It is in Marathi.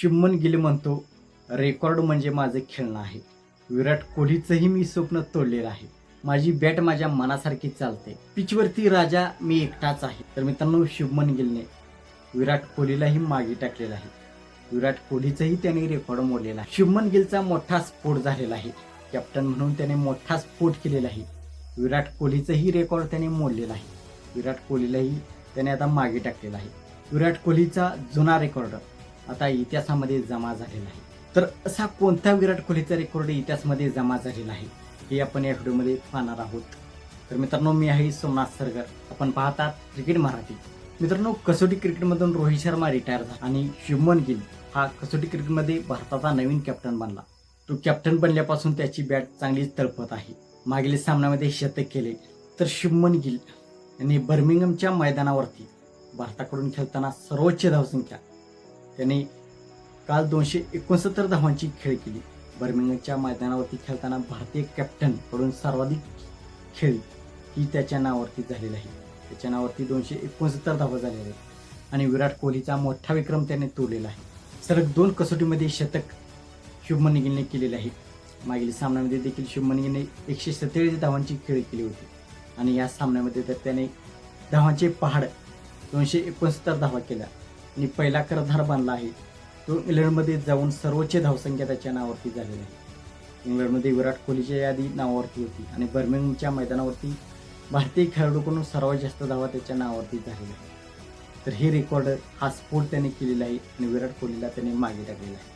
चिम्मन गिल म्हणतो रेकॉर्ड म्हणजे माझं खेळणं आहे. विराट कोहलीचंही मी स्वप्न तोडलेलं आहे. माझी बॅट माझ्या मनासारखी चालते. पिचवरती राजा मी एकटाच आहे. तर मित्रांनो शुभमन गिलने विराट कोहलीलाही मागे टाकलेलं आहे. विराट कोहलीचंही त्याने रेकॉर्ड मोडलेला आहे. शुभमन गिलचा मोठा स्फोट झालेला आहे. कॅप्टन म्हणून त्याने मोठा स्फोट केलेला आहे. विराट कोहलीचंही रेकॉर्ड त्याने मोडलेला आहे. विराट कोहलीलाही त्याने आता मागे टाकलेला आहे. विराट कोहलीचा जुना रेकॉर्ड आता इतिहासामध्ये जमा झालेला आहे. तर असा कोणता विराट कोहलीचा रेकॉर्ड इतिहासामध्ये जमा झालेला आहे हे आपण या व्हिडिओमध्ये पाहणार आहोत. तर मित्रांनो मी आहे सोमनाथ सरगर. आपण पाहतात क्रिकेट मराठी. मित्रांनो कसोटी क्रिकेटमधून रोहित शर्मा रिटायर झाला आणि शुभमन गिल हा कसोटी क्रिकेटमध्ये भारताचा नवीन कॅप्टन बनला. तो कॅप्टन बनल्यापासून त्याची बॅट चांगलीच तळपत आहे. मागील सामन्यामध्ये शतक केले. तर शुभमन गिल यांनी बर्मिंगमच्या मैदानावरती भारताकडून खेळताना सर्वोच्च धावसंख्या त्यांनी काल दोनशे एकोणसत्तर धावांची खेळ केली. बर्मिंगच्या मैदानावरती खेळताना भारतीय कॅप्टनकडून सर्वाधिक खेळ ही त्याच्या नावावरती झालेली आहे. त्याच्या नावावरती दोनशे एकोणसत्तर धावा झालेल्या आहेत आणि विराट कोहलीचा मोठा विक्रम त्याने तोडलेला आहे. सलग दोन कसोटीमध्ये शतक शुभमन गिलने केलेले आहे. मागील सामन्यामध्ये देखील शुभमन गिलने एकशे सत्तेचाळीस धावांची खेळ केली होती. आणि या सामन्यामध्ये तर त्याने धावांचे पहाड दोनशे एकोणसत्तर धावा केल्या. आणि पहिला करधार बांधला आहे. तो इंग्लंडमध्ये जाऊन सर्वोच्च धावसंख्या त्याच्या नावावरती झालेली आहे. इंग्लंडमध्ये विराट कोहलीच्या यादी नावावरती होती आणि बर्मिंगच्या मैदानावरती भारतीय खेळाडूकडून सर्वात जास्त धावा त्याच्या नावावरती झालेल्या आहे तर हे रेकॉर्ड हा स्फोट त्याने केलेला आहे आणि विराट कोहलीला त्याने मागे टाकलेला आहे.